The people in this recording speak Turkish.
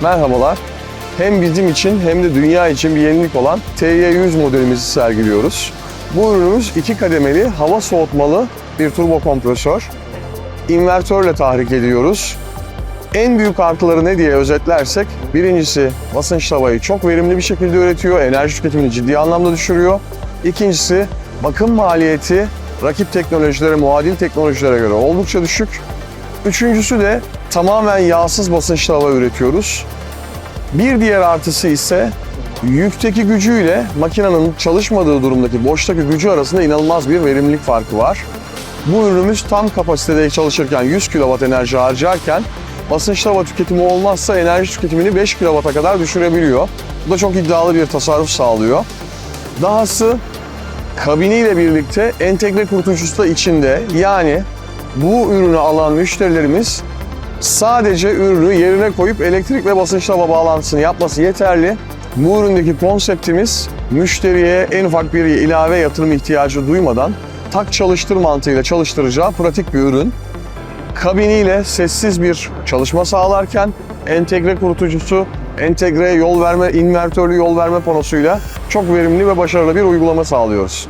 Merhabalar. Hem bizim için hem de dünya için bir yenilik olan TY100 modelimizi sergiliyoruz. Bu ürünümüz iki kademeli hava soğutmalı bir turbo kompresör. İnvertörle tahrik ediyoruz. En büyük artıları ne diye özetlersek, birincisi basınç havayı çok verimli bir şekilde üretiyor, enerji tüketimini ciddi anlamda düşürüyor. İkincisi bakım maliyeti rakip teknolojilere, muadil teknolojilere göre oldukça düşük. Üçüncüsü de tamamen yağsız basınçlı hava üretiyoruz. Bir diğer artısı ise yükteki gücüyle makinenin çalışmadığı durumdaki boştaki gücü arasında inanılmaz bir verimlilik farkı var. Bu ürünümüz tam kapasitede çalışırken 100 kW enerji harcarken basınçlı hava tüketimi olmazsa enerji tüketimini 5 kW'a kadar düşürebiliyor. Bu da çok iddialı bir tasarruf sağlıyor. Dahası kabiniyle birlikte entegre kurutucusu da içinde. Yani bu ürünü alan müşterilerimiz sadece ürünü yerine koyup elektrik ve basınçlı hava bağlantısını yapması yeterli. Bu üründeki konseptimiz müşteriye en ufak bir ilave yatırım ihtiyacı duymadan tak çalıştır mantığıyla çalıştıracağı pratik bir ürün. Kabiniyle sessiz bir çalışma sağlarken entegre kurutucusu, entegre yol verme, invertörlü yol verme panosuyla çok verimli ve başarılı bir uygulama sağlıyoruz.